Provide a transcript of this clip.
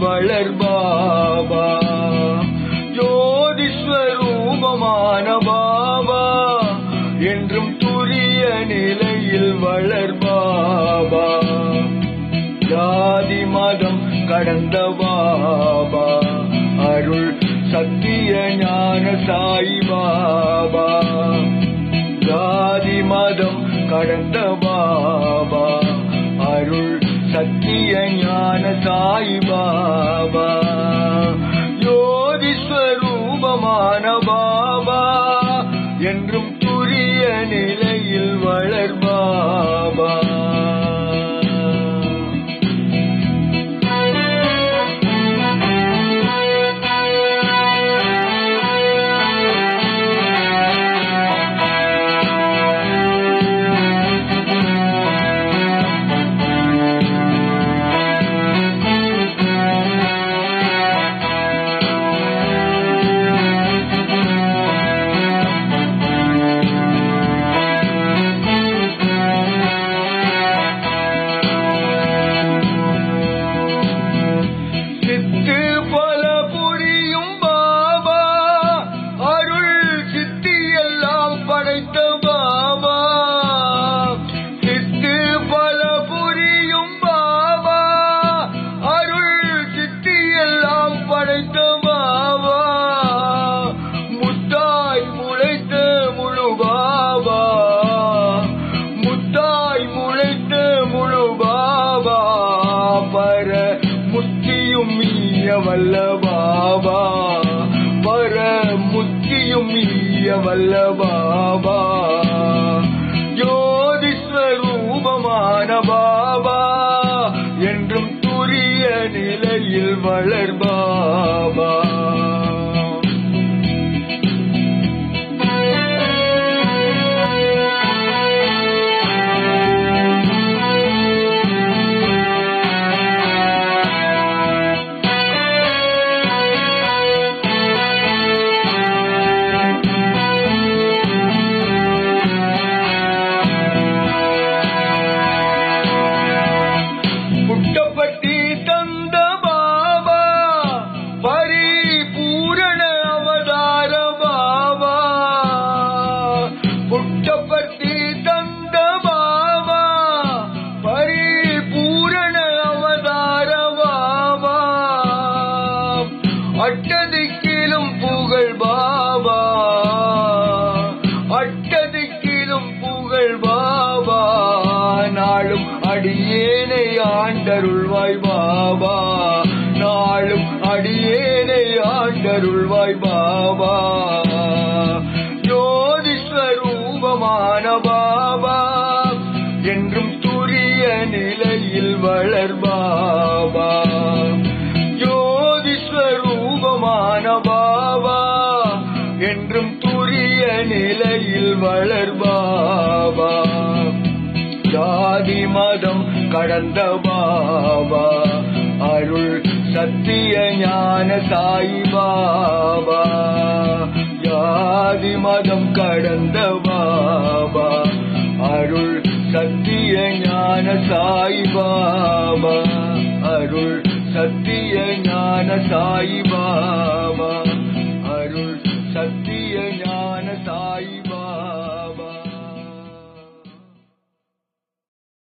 வளர் பாபா. ஜோதிஸ்வரூபமான பாபா. என்றும் துரிய நிலையில் வளர் பாபா. ஜாதி மதம் கடந்த பாபா. அருள் சத்திய ஞான சாய் பாபா. ஜாதி மதம் கடந்த பாபா. சத்திய ஞான சாய் பாபா. யோதிஸ்வரூபமான பாபா. முத்தியும் ஈய வல்ல பாபா வர முத்தியும் ஈய வல்ல பாபா ஜோதிஸ்வரூபமான பாபா. என்றும் துரிய நிலையில் வளர்பா. புட்டப்பட்டி தந்த பாபா பரிபூரண அவதார பாபா. புட்டப்பட்டி தந்த பாபா பரிபூரண அவதார பாபா. அட்டதிக்கிலும் புகழ் பாபா. அட்டதிக்கிலும் புகழ் பாபா. நாளும் அடியேனை ஆண்டருள்வாய் பாபா. நாளும் அடியேனை ஆண்டருள்வாய் பாபா. ஜோதிஸ்வரூபமான பாபா. என்றும் துரிய நிலையில் வளர் பாபா. ஜோதிஸ்வரூபமான பாபா. என்றும் துரிய நிலையில் வளர் மதம் கடந்த பாபா. அருள் சத்திய ஞான சாய் பாபா. ஜாதி மதம் கடந்த